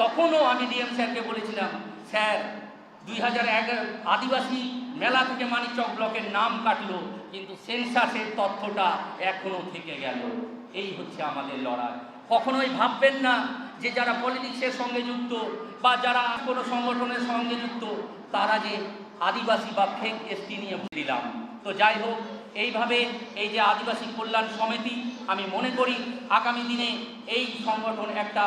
তখনও আমি ডিএম স্যারকে বলেছিলাম, স্যার, দুই হাজার এগারো আদিবাসী মেলা থেকে মানিকচক ব্লকের নাম কাটলো, কিন্তু সেন্সাসের তথ্যটা এখনও থেকে গেল। এই হচ্ছে আমাদের লড়াই। কখনোই ভাববেন না যে যারা পলিটিক্সের সঙ্গে যুক্ত বা যারা কোনো সংগঠনের সঙ্গে যুক্ত, তারা যে আদিবাসী বা ফেক এসটি নিয়ে দিলাম। তো যাই হোক, এইভাবে এই যে আদিবাসী কল্যাণ সমিতি, আমি মনে করি আগামী দিনে এই সংগঠন একটা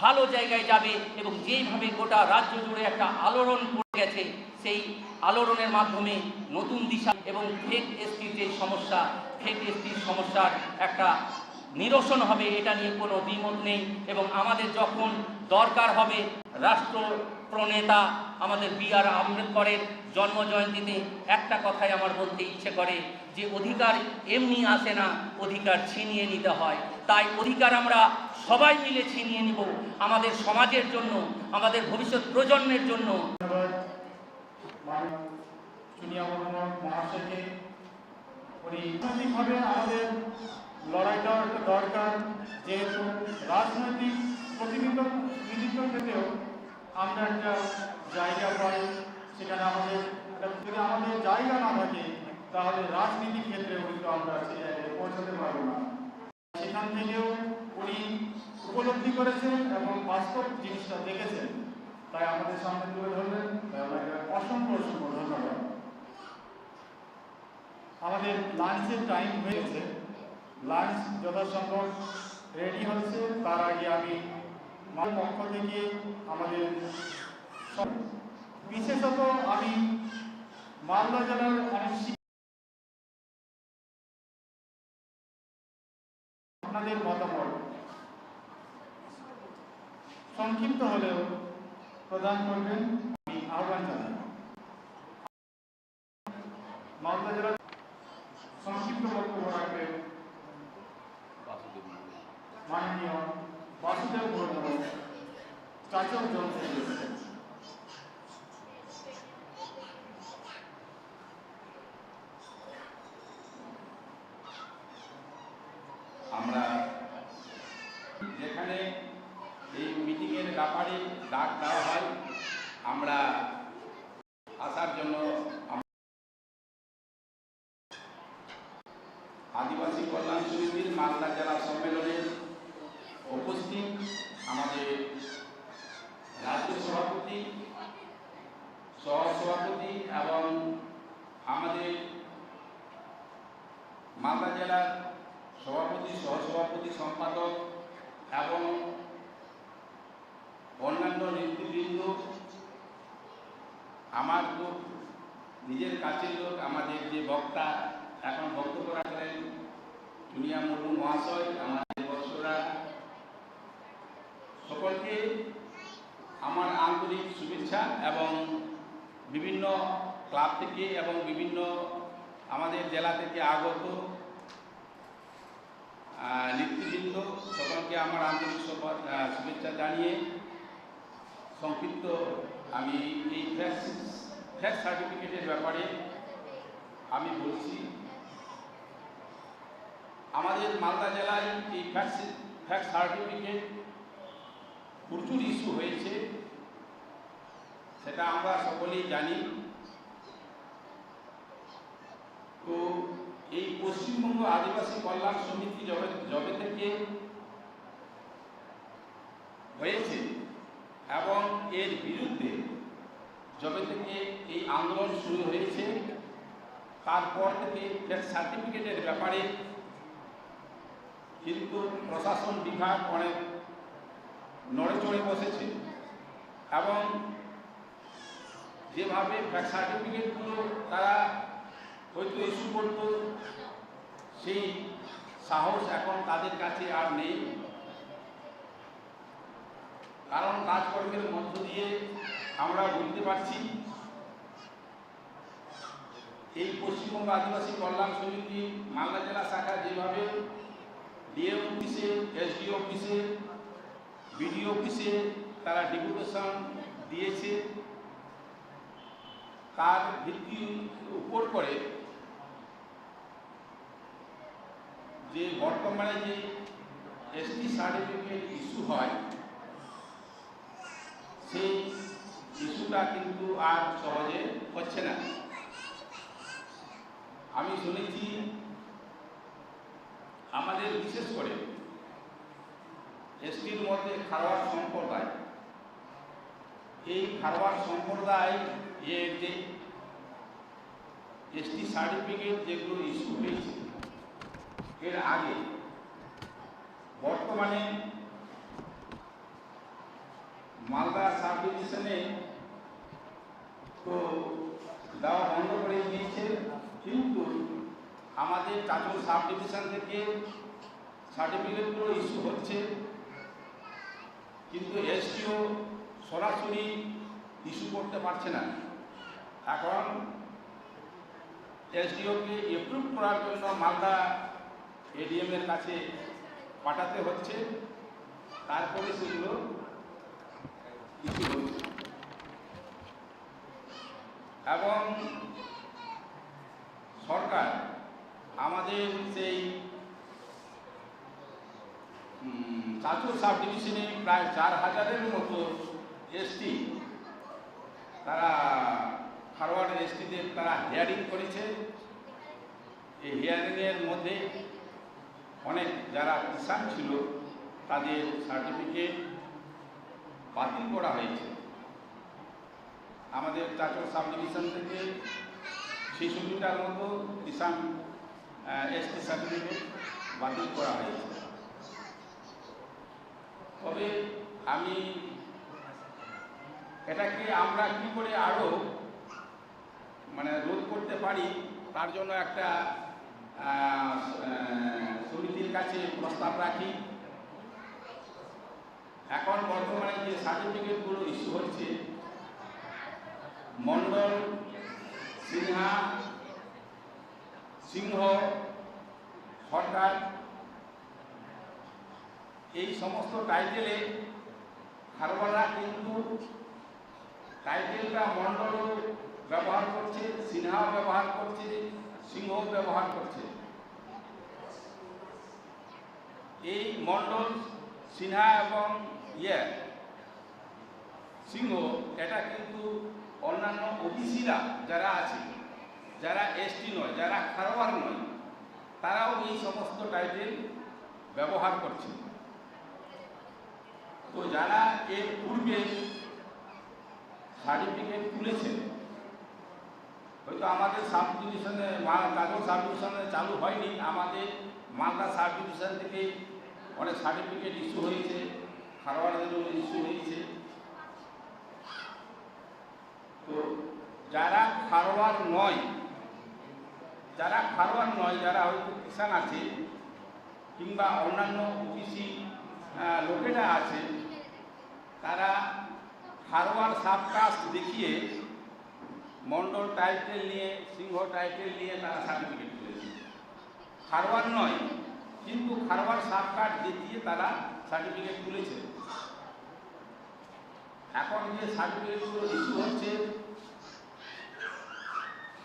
ভালো জায়গায় যাবে এবং যেইভাবে গোটা রাজ্য জুড়ে একটা আলোড়ন পড়ে গেছে, সেই আলোড়নের মাধ্যমে নতুন দিশা এবং ফেক এসটির যে সমস্যা ফেক এসটির সমস্যার একটা নিরসন হবে, এটা নিয়ে কোনো দ্বিমত নেই এবং আমাদের যখন দরকার হবে রাষ্ট্র প্রণেতা আমাদের বি আর আম্বেদকরের জন্ম জয়ন্তীতে একটা কথাই আমার বলতে ইচ্ছে করে, যে অধিকার এমনি আসে না, অধিকার ছিনিয়ে নিতে হয়। তাই অধিকার আমরা সবাই মিলে ছিনিয়ে নিব আমাদের সমাজের জন্য, আমাদের ভবিষ্যৎ প্রজন্মের জন্য। রাজনৈতিকভাবে আমাদের লড়াইটা একটা দরকার, যেহেতু রাজনৈতিক প্রতিনিধিত্ব ক্ষেত্রেও আমরা একটা জায়গা পাই, সেখানে আমাদের যদি আমাদের জায়গা না থাকে, তাহলে রাজনীতি ক্ষেত্রেও কিন্তু আমরা সে জায়গায় পৌঁছাতে পারব না। করেছেন এবং বাস্তব জিনিসটা দেখেছেন, তাই আমাদের সামনে তুলে ধরলেন তাই আপনাকে অসংখ্য অসংখ্য ধন্যবাদ। আমাদের লাঞ্চের টাইম হয়েছে লাঞ্চ যথাসম্ভব রেডি হচ্ছে তার আগে আমি পক্ষ থেকে আমাদের বিশেষত আমি মালদা জেলার অনেক আপনাদের মতামত। সংক্ষিপ্ত হলেও প্রদান করবেন আমি আহ্বান জানাই। মালদা জেলার সংক্ষিপ্ত বক্তব্য রাখবেন মাননীয় বাসুদেব মুর্মু চাচক জনসেবী আমরা যেখানে এই মিটিংয়ের ব্যাপারে ডাক দেওয়া হয় আমরা আসার জন্য আম- আদিবাসী কল্যাণ সমিতির মালদা জেলা সম্মেলনে উপস্থিত আমাদের রাজ্য সভাপতি সহসভাপতি এবং আমাদের মালদা জেলার সভাপতি, সহসভাপতি, সম্পাদক এবং অন্যান্য নেতৃবৃন্দ, আমার খুব নিজের কাছের লোক, আমাদের যে বক্তা এখন বক্তব্য রাখলেন জুনিয়া মুর্মু মহাশয়, আমাদের বর্ষরা সকলকে আমার আন্তরিক শুভেচ্ছা এবং বিভিন্ন ক্লাব থেকে এবং বিভিন্ন আমাদের জেলা থেকে আগত নেতৃবৃন্দ সকলকে আমার আন্তরিক শুভেচ্ছা জানিয়ে সংক্ষিপ্ত আমি এই ফ্যাক্স ফ্যাক্স সার্টিফিকেটের ব্যাপারে আমি বলছি। আমাদের মালদা জেলায় এই ফ্যাক্স ফ্যাক্স সার্টিফিকেট প্রচুর ইস্যু হয়েছে, সেটা আমরা সকলেই জানি। তো এই পশ্চিমবঙ্গ আদিবাসী কল্যাণ সমিতি যবে যবে থেকে হয়েছে এবং এর বিরুদ্ধে যবে থেকে এই আন্দোলন শুরু হয়েছে, তারপর থেকে ফেক সার্টিফিকেটের ব্যাপারে কিন্তু প্রশাসন বিভাগ অনেক নড়ে চড়ে বসেছে এবং যেভাবে সার্টিফিকেটগুলো তারা হয়তো ইস্যু করত সেই সাহস এখন তাদের কাছে আর নেই। কারণ কাজকর্মের মধ্য দিয়ে আমরা বুঝতে পারছি, এই পশ্চিমবঙ্গ আদিবাসী কল্যাণ সমিতি মালদা জেলা শাখা যেভাবে ডিএম অফিসে, এসডি অফিসে বিডিও অফিসে তারা ডেপুটেশন দিয়েছে, তার ভিত্তি উপর করে যে বর্তমানে যে এসটি সার্টিফিকেট ইস্যু হয়, সেই ইস্যুটা কিন্তু আর সহজে হচ্ছে না। আমি শুনেছি আমাদের বিশেষ করে এসটির মধ্যে খারোয়ার সম্প্রদায়, এই খারোয়ার সম্প্রদায় এর যে এসটি সার্টিফিকেট যেগুলো ইস্যু হয়েছে এর আগে বর্তমানে মালদা সাব ডিভিশনে তো দেওয়া বন্ধ করে দিয়েছে, কিন্তু আমাদের চাচল সাব ডিভিশন থেকে সার্টিফিকেটগুলো ইস্যু হচ্ছে, কিন্তু এসটিও সরাসরি ইস্যু করতে পারছে না। এখন এসডিওকে এপ্রুভ করার জন্য মালদা এডিএম এর কাছে পাঠাতে হচ্ছে। তারপরে সেগুলো এবং সরকার আমাদের সেই চাচুর সাব ডিভিশনে প্রায় চার হাজারের মতো এসটি তারা ফারওয়ার্ড এসটিদের তারা হিয়ারিং করেছে। এই হিয়ারিংয়ের মধ্যে অনেক যারা কিষাণ ছিল, তাদের সার্টিফিকেট বাতিল করা হয়েছে। আমাদের চাচর সাব ডিভিশন থেকে ছেষট্টিটার মতো কিষাণ এসটি সার্টিফিকেট বাতিল করা হয়েছে। তবে আমি, এটাকে আমরা কি করে আরও মানে রোধ করতে পারি, তার জন্য একটা সমিতির কাছে প্রস্তাব রাখি। এখন বর্তমানে যে সার্টিফিকেটগুলো ইস্যু হচ্ছে, মন্ডল, সিনহা, সিংহ, সরকার, এই সমস্ত টাইটেলে খারবাররা কিন্তু টাইটেলটা মণ্ডলও ব্যবহার করছে, সিনহাও ব্যবহার করছে। সিংহ ব্যবহার করছে। এই মণ্ডল, সিনহা এবং ইয়ে সিংহ, এটা কিন্তু অন্যান্য ওবিসিরা যারা আছে, যারা এসটি নয়, যারা খারোয়ার নয়, তারাও এই সমস্ত টাইটেল ব্যবহার করছে। তো যারা এর পূর্বে সার্টিফিকেট তুলেছেন হয়তো আমাদের সাব ডিভিশনে কাগজ সাব ডিভিশনে চালু হয়নি। আমাদের মালদা সাব ডিভিশন থেকে অনেক সার্টিফিকেট ইস্যু হয়েছে খারোয়ারদেরও ইস্যু হয়েছে। তো যারা খারোয়ার নয়, যারা খারোয়ার নয়, যারা হয়তো কিষাণ আছে, কিংবা অন্যান্য ওবিসি লোকেরা আছে, তারা খারোয়ার সাবকাস্ট দেখিয়ে মন্ডল টাইটেল নিয়ে, সিংহ টাইটেল নিয়ে তারা সার্টিফিকেট তুলেছে খারবার নয়, কিন্তু খারোয়ার সাবকার্ড দেখিয়ে তারা সার্টিফিকেট তুলেছে এখন যে সার্টিফিকেটগুলো ইস্যু হচ্ছে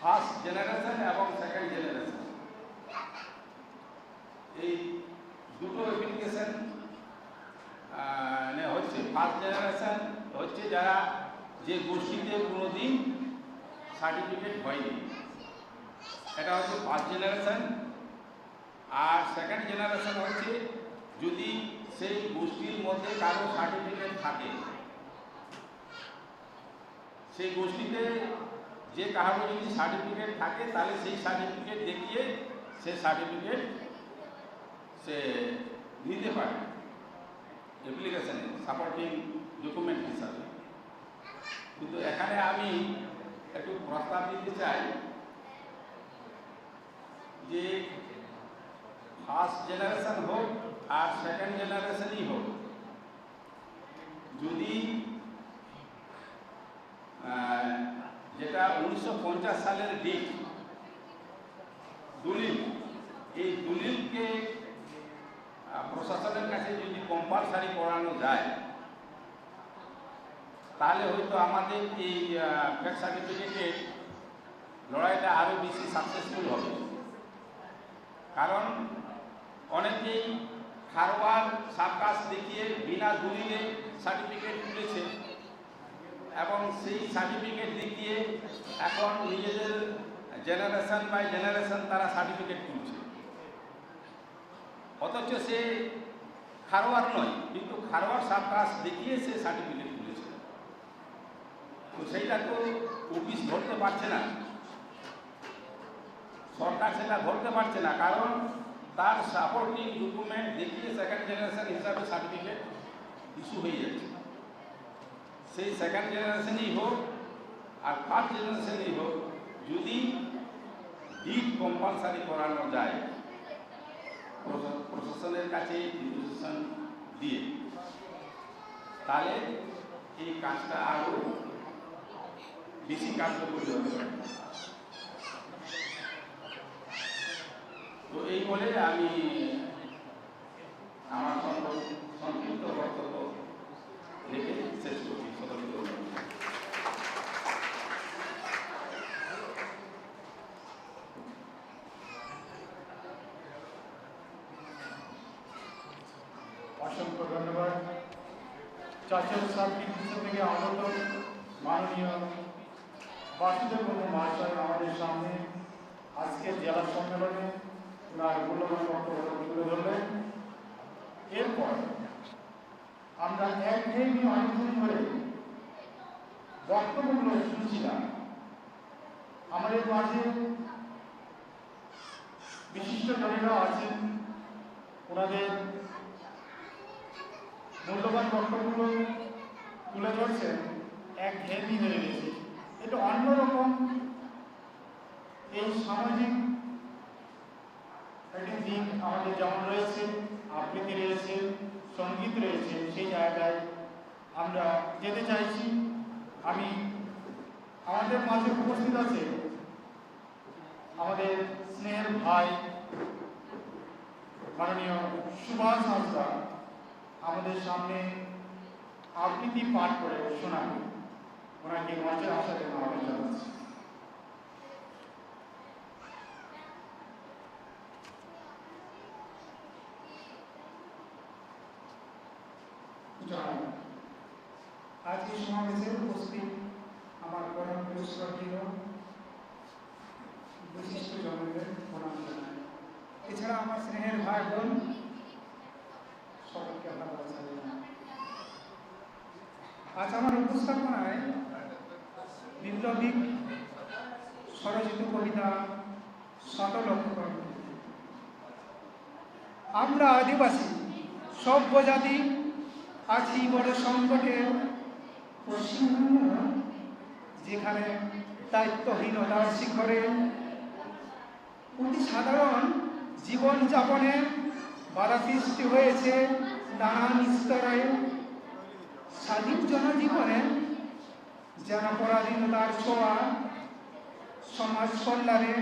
ফার্স্ট জেনারেশন এবং সেকেন্ড জেনারেশন এই দুটো অ্যাপ্লিকেশন হচ্ছে ফার্স্ট জেনারেশন হচ্ছে যারা যে গোষ্ঠীতে কোনোদিন সার্টিফিকেট হয়নি। এটা হচ্ছে ফার্স্ট জেনারেশন আর সেকেন্ড জেনারেশন হচ্ছে যদি সেই গোষ্ঠীর মধ্যে কারও সার্টিফিকেট থাকে। সেই গোষ্ঠীতে যে কারও যদি সার্টিফিকেট থাকে, তাহলে সেই সার্টিফিকেট দেখিয়ে সে সার্টিফিকেট সে নিতে পারে। অ্যাপ্লিকেশানে সাপোর্টিং ডকুমেন্ট হিসাবে। কিন্তু এখানে আমি একটু প্রস্তাব দিতে চাই যে ফার্স্ট জেনারেশন হোক আর সেকেন্ড জেনারেশনই হোক, যদি যেটা উনিশশো পঞ্চাশ সালের ডিট দলিল এই দলিলকে প্রশাসনের কাছে যদি কম্পালসারি করানো যায় তাহলে হয়তো আমাদের এই ফেক সার্টিফিকেটের লড়াইটা আরও বেশি সাকসেসফুল হবে। কারণ অনেকেই খারোয়ার সাবকাশ দেখিয়ে বিনা দলিলে সার্টিফিকেট তুলেছে এবং সেই সার্টিফিকেট দেখিয়ে এখন নিজেদের জেনারেশন বাই জেনারেশন তারা সার্টিফিকেট তুলছে। অথচ সে খারোয়ার নয়, কিন্তু খারোয়ার সাব কাজ দেখিয়ে সে সার্টিফিকেট তো সেইটা তো অফিস ধরতে পারছে না। সরকার সেটা ধরতে পারছে না, কারণ তার সাপোর্টিং ডকুমেন্ট দেখিয়ে সেকেন্ড জেনারেশন হিসাবে সার্টিফিকেট ইস্যু হয়ে যাচ্ছে। সেই সেকেন্ড জেনারেশনই হোক আর ফার্স্ট জেনারেশনই হোক, যদি ডিট কম্পালসারি করানো যায়, প্রশা- প্রশাসনের কাছে ইনভিটেশন দিয়ে, তাহলে এই কাজটা আরও বেশি কার্যকরী হতে পারে তো এই বলে আমি আমার সংক্ষিপ্ত- বক্তব্য রেখে শেষ করছি। সদস্য অসংখ্য ধন্যবাদ চাচের সার্বিক দিক থেকে আগত মাননীয় বাসুদেব বর্মা মহাশয় আমাদের সামনে আজকের জেলা সম্মেলনে ওনার মূল্যবান তুলে ধরলেন এরপর আমরা একঘেয়েমি অনেকদিন ধরে বক্তব্যগুলো শুনছিলাম। আমাদের মাঝে বিশিষ্ট জনেরা আছেন। ওনাদের মূল্যবান বক্তব্যগুলো তুলে ধরছেন। এক ঘেয়েমি হয়ে গেছে। এটা অন্যরকম এই সামাজিক একটি দিক আমাদের যেমন রয়েছে, আবৃত্তি রয়েছে, সংগীত রয়েছে, সেই জায়গায় আমরা যেতে চাইছি। আমি আমাদের মাঝে উপস্থিত আছে আমাদের স্নেহের ভাই, মাননীয় সুভাষ হাসদা। আমাদের সামনে আবৃত্তি পাঠ করে শোনাবে। ওনাকে মঞ্চে আসার জন্য আহ্বান জানাচ্ছি জনাব আজকে সমাবেশে উপস্থিত আমার এছাড়া আমার স্নেহের ভাই বোন সকলকে আজ আমার উপস্থাপনায় বিপ্লবিক স্বরচিত কবিতা শতলক্ষ আমরা আদিবাসী সভ্য জাতি আছি বড় সংকটে পশ্চিমবঙ্গ। যেখানে দায়িত্বহীনতার শিখরে অতি সাধারণ জীবনযাপনে বাধা সৃষ্টি হয়েছে নানান স্তরে স্বাধীন জনজীবনে যেন পরাধীনতার ছোঁয়া, সমাজ কল্যাণে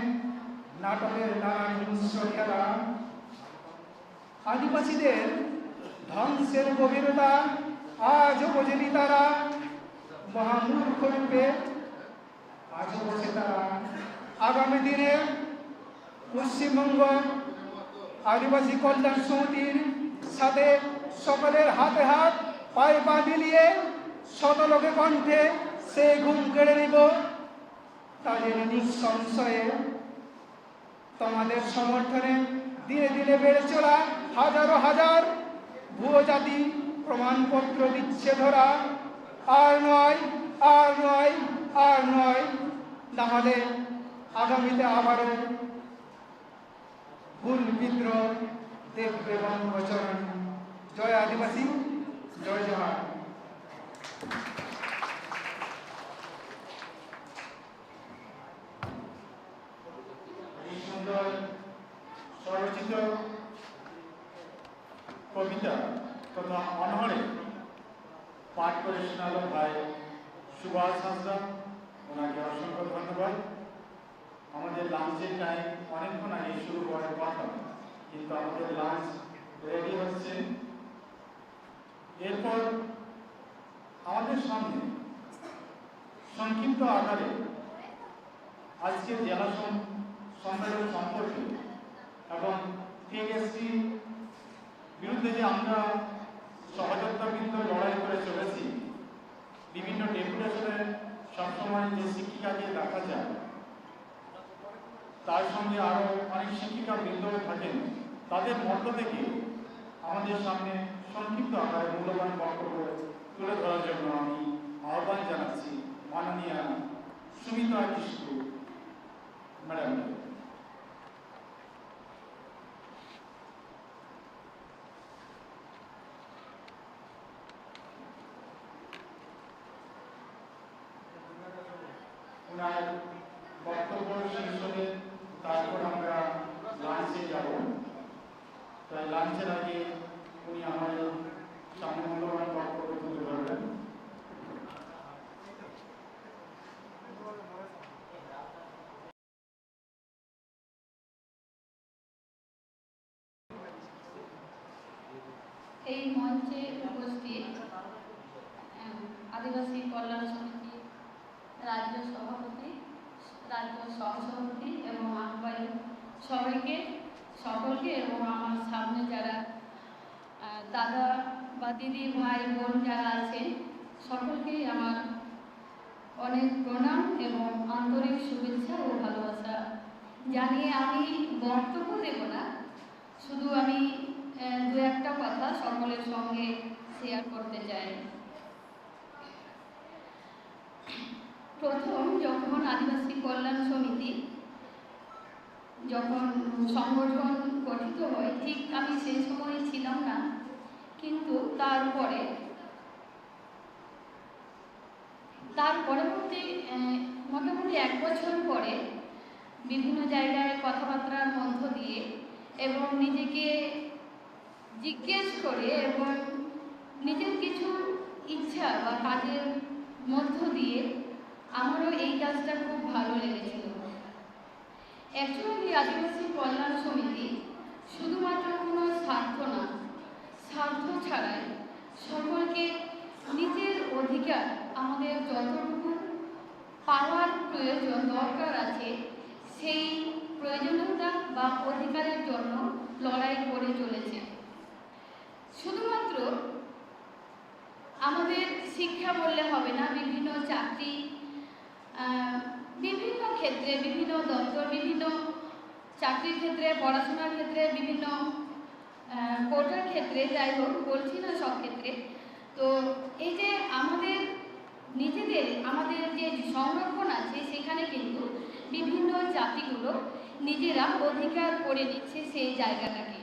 নাটকের নানান হিংস্র খেলা, আদিবাসীদের ধ্বংসের গভীরতা আজও বোঝেনি তারা। মহামূর্খ রূপে আজও বসে তারা। আগামী দিনে পশ্চিমবঙ্গ আদিবাসী কল্যাণ সমিতির সাথে সকলের হাতে হাত, পায়ে পা মিলিয়ে শতলোকে কণ্ঠে সে ঘুম কেড়ে নিব। তাদের নিঃসংশয়ে তোমাদের সমর্থনে দিনে দিনে বেড়ে চলা হাজারো হাজার ভুয়ো জাতি প্রমাণপত্র দিচ্ছে ধরা। আর নয় আর নয় আর নয়। নাহলে আগামীতে আবারও ভুল বিদ্রোহ দেখবে বঙ্গচরণ জয় আদিবাসী জয় জওয়ান এই সুন্দর স্বরচিত কবিতা তথা অনহরে পাঠ করে শোনালো ভাই সুভাষ হাসদা ওনাকে অসংখ্য ধন্যবাদ আমাদের লাঞ্চের টাইম অনেকক্ষণ আগে শুরু করার কথা কিন্তু আমাদের লাঞ্চ রেডি হচ্ছে এরপর আমাদের সামনে সংক্ষিপ্ত আকারে আজকের জেলা সম- সম্মেলন সম্পর্কে এবং টিএসটি বিরুদ্ধে যে আমরা সহযোগিতা বিরুদ্ধে লড়াই করে চলেছি। বিভিন্ন ডেপুটেশন সবসময় যে শিক্ষিকাকে দেখা যায়, তার সঙ্গে আরও অনেক শিক্ষিকা বৃন্দ থাকেন। তাদের মধ্য থেকে আমাদের সামনে সংক্ষিপ্ত আকারে মূল্যবান বক্তব্য তুলে ধরার জন্য আমি আহ্বান জানাচ্ছি মাননীয়া সুমিতা কিস্কু ম্যাডামকে ওনার বক্তব্য শেষ হলে তারপর আমরা লাঞ্চে যাব তাই লাঞ্চের আগে উনি আমাদের সামনে মূল্যবান বক্তব্য তুলে ধরবেন এই মঞ্চে উপস্থিত আহ, আদিবাসী কল্যাণ সমিতি রাজ্য সভাপতি রাজ্য সহসভাপতি এবং আহ্বায়ক সবাইকে সকলকে এবং আমার সামনে যারা আহ, দাদা বা দিদি ভাই বোন যারা আছেন সকলকেই আমার অনেক প্রণাম এবং আন্তরিক শুভেচ্ছা ও ভালোবাসা। জানিয়ে আমি বক্তব্য দেব না, শুধু আমি দু একটা কথা সকলের সঙ্গে শেয়ার করতে চাই। প্রথম, যখন আদিবাসী কল্যাণ সমিতি যখন সংগঠন গঠিত হয়, ঠিক আমি সেই সময় ছিলাম না, কিন্তু তারপরে তার পরবর্তী মোটামুটি এক বছর পরে বিভিন্ন জায়গায় কথাবার্তার মধ্য দিয়ে এবং নিজেকে জিজ্ঞেস করে এবং নিজের কিছু ইচ্ছা বা কাজের মধ্য দিয়ে আমারও এই কাজটা খুব ভালো লেগেছিল। অ্যাকচুয়ালি আদিবাসী কল্যাণ সমিতি শুধুমাত্র কোনো স্বার্থ না, স্বার্থ ছাড়াই সকলকে নিজের অধিকার, আমাদের যতটুকু পাওয়ার প্রয়োজন, দরকার আছে, সেই প্রয়োজনীয়তা বা অধিকারের জন্য লড়াই করে চলেছে। শুধুমাত্র আমাদের শিক্ষা বললে হবে না, বিভিন্ন চাকরি বিভিন্ন ক্ষেত্রে, বিভিন্ন দপ্তর, বিভিন্ন চাকরির ক্ষেত্রে, পড়াশোনার ক্ষেত্রে, বিভিন্ন কোটার ক্ষেত্রে, যাই হোক, বলছি না সব ক্ষেত্রে তো এই যে আমাদের নিজেদের, আমাদের যে সংরক্ষণ আছে সেখানে কিন্তু বিভিন্ন জাতিগুলো নিজেরা অধিকার করে নিচ্ছে সেই জায়গাটাকে।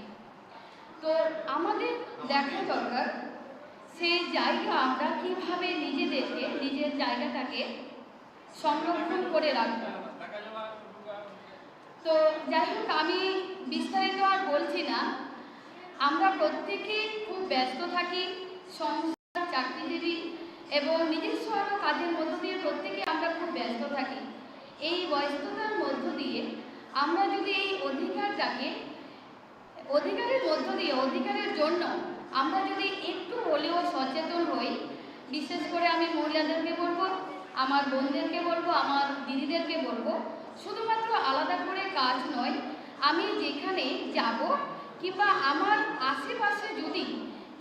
তো আমাদের দেখা দরকার সেই জায়গা আমরা কীভাবে নিজেদেরকে, নিজের জায়গাটাকে সংরক্ষণ করে রাখব। তো যাই হোক, আমি বিস্তারিত আর বলছি না। আমরা প্রত্যেকেই খুব ব্যস্ত থাকি চাকরিজীবী এবং নিজস্ব আরও কাজের মধ্য দিয়ে প্রত্যেকে আমরা খুব ব্যস্ত থাকি। এই ব্যস্ততার মধ্য দিয়ে আমরা যদি এই অধিকারটাকে, অধিকারের মধ্য দিয়ে, অধিকারের জন্য আমরা যদি একটু হলেও সচেতন হই, বিশেষ করে আমি মহিলাদেরকে বলব, আমার বোনদেরকে বলব, আমার দিদিদেরকে বলব, শুধুমাত্র আলাদা করে কাজ নয়, আমি যেখানে যাব কিংবা আমার আশেপাশে যদি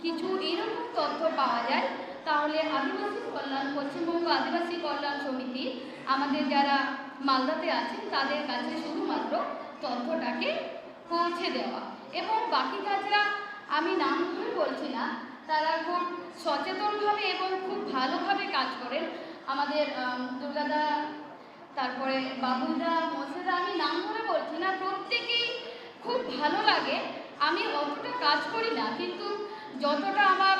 কিছু এরকম তথ্য পাওয়া যায়, তাহলে আদিবাসী কল্যাণ, পশ্চিমবঙ্গ আদিবাসী কল্যাণ সমিতি আমাদের যারা মালদাতে আছেন, তাদের কাছে শুধুমাত্র তথ্যটাকে পৌঁছে দেওয়া। এবং বাকি কাজরা আমি নাম ধরে বলছি না, তারা খুব সচেতনভাবে এবং খুব ভালোভাবে কাজ করেন। আমাদের দুর্গাদা, তারপরে বাবুদা, মোসেদা, আমি নাম ধরে বলছি না, প্রত্যেকেই খুব ভালো লাগে। আমি অতটা কাজ করি না, কিন্তু যতটা আমার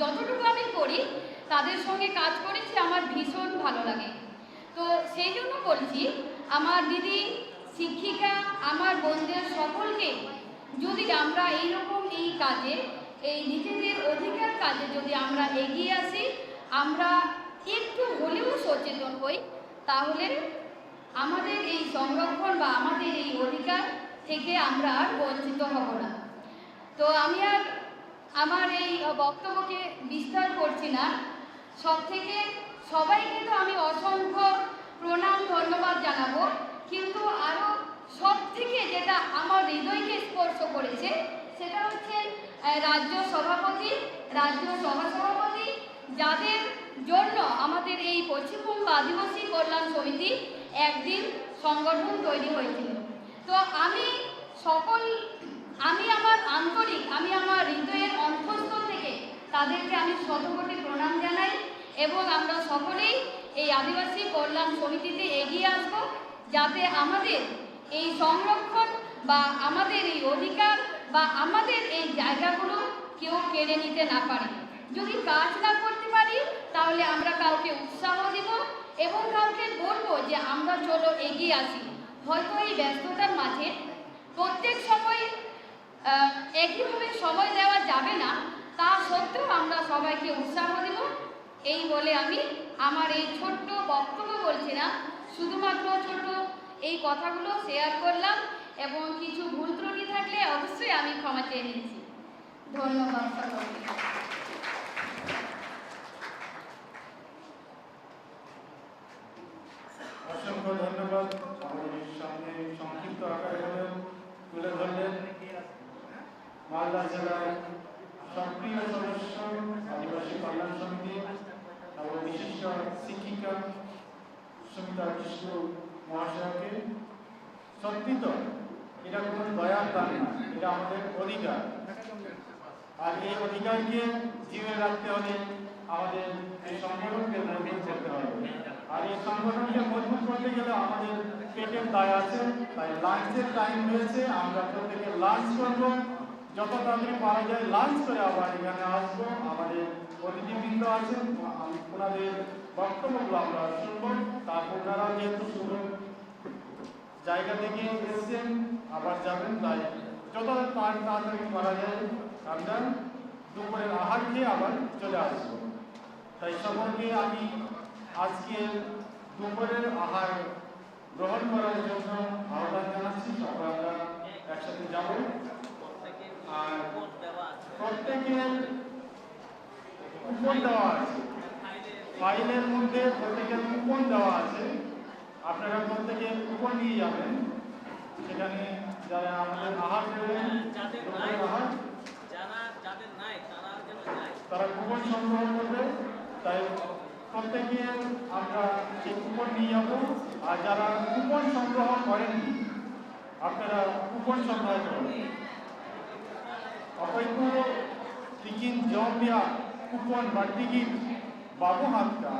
যতটুকু আমি করি, তাদের সঙ্গে কাজ করেছি, আমার ভীষণ ভালো লাগে। তো সেই জন্য বলছি, আমার দিদি, শিক্ষিকা, আমার বোনদের সকলকে, যদি আমরা এইরকম এই কাজে, এই নিজেদের অধিকার কাজে যদি আমরা এগিয়ে আসি, আমরা একটু হলেও সচেতন হই, তাহলে আমাদের এই সংরক্ষণ বা আমাদের এই অধিকার থেকে আমরা আর বঞ্চিত হব না। তো আমি আর আমার এই বক্তব্যকে বিস্তার করছি না। সব থেকে সবাইকে তো আমি অসংখ্য প্রণাম, ধন্যবাদ জানাব। কিন্তু আরও সব থেকে যেটা আমার হৃদয়কে স্পর্শ করেছে, সেটা হচ্ছে রাজ্য সভাপতি, রাজ্য সহসভাপতি, যাদের জন্য আমাদের এই পশ্চিমবঙ্গ আদিবাসী কল্যাণ সমিতি একদিন সংগঠন তৈরি হয়েছিল। তো আমি সকল আমি আমার আন্তরিক, আমি আমার হৃদয়ের অন্তঃস্থল থেকে তাদেরকে আমি শতকোটি প্রণাম জানাই এবং আমরা সকলেই এই আদিবাসী কল্যাণ সমিতিতে এগিয়ে আসব যাতে আমাদের এই সংরক্ষণ বা আমাদের এই অধিকার বা আমাদের এই জায়গাগুলো কেউ কেড়ে নিতে না পারে। যদি কাজ না করতে পারি, তাহলে আমরা কাউকে উৎসাহ দিব এবং কাউকে বলব যে আমরা চলো এগিয়ে আসি। হয়তো এই ব্যস্ততার মাঝে প্রত্যেক সময় না, তা সত্ত্বেও আমরা সবাইকে উৎসাহ দেব। এই বলে আমি আমার এই ছোট্ট বক্তব্য বলছি না শুধুমাত্র ছোট এই কথাগুলো শেয়ার করলাম এবং কিছু ভুল ত্রুটি থাকলে অবশ্যই আমি ক্ষমা চেয়ে নিচ্ছি। ধন্যবাদ অসংখ্য ধন্যবাদ। আমাদের সামনে সংক্ষিপ্ত আকারে তুলে ধরলেন। মালদা জেলার সক্রিয় সদস্য, আদিবাসী কল্যাণ সমিতি, এবং বিশিষ্ট শিক্ষিকা সুমিতা কৃষ্ণ মহাশয়কে সত্যি তো এটা কোনো দয়ার দান না, এটা আমাদের অধিকার। আর এই অধিকারকে জিয়ে রাখতে হলে আমাদের এই সংগঠনকে মজবুত করতে হবে। আর এই সংগঠনকে মজবুত করতে গেলে আমাদের পেটের দায় আছে, তাই লাঞ্চের টাইম রয়েছে, আমরা প্রত্যেকে লাঞ্চ করব। যত তাড়াতাড়ি পারা যায় লাঞ্চ করে আবার। এখানে আসব, আমাদের অতিথিবৃন্দ আছেন ওনাদের বক্তব্যগুলো আমরা শুনব। তারপর ওনারা যেহেতু শুনুন জায়গা থেকে এসেছেন, আবার যাবেন, তাই যত তাড়াতাড়ি করা যায় আমরা দুপুরের আহার খেয়ে আবার চলে আসব। তাই সকলকে আমি আজকে দুপুরের আহার গ্রহণ করার জন্য আহ্বান জানাচ্ছি। আমরা একসাথে যাব। প্রত্যেকের কুপন দেওয়া আছে ফাইলের মধ্যে প্রত্যেকের কুপন দেওয়া আছে আপনারা প্রত্যেকে কুপন নিয়ে যাবেন সেখানে যারা আমাদের আহার দেবেন আহার তারা কুপন সংগ্রহ করবে তাই প্রত্যেকে আমরা সেই কুপন নিয়ে যাব আর যারা কুপন সংগ্রহ করেননি। আপনারা কুপন সংগ্রহ করবেন টিকিট জম দেওয়া কুপন বা টিকিট বাবু হাতকা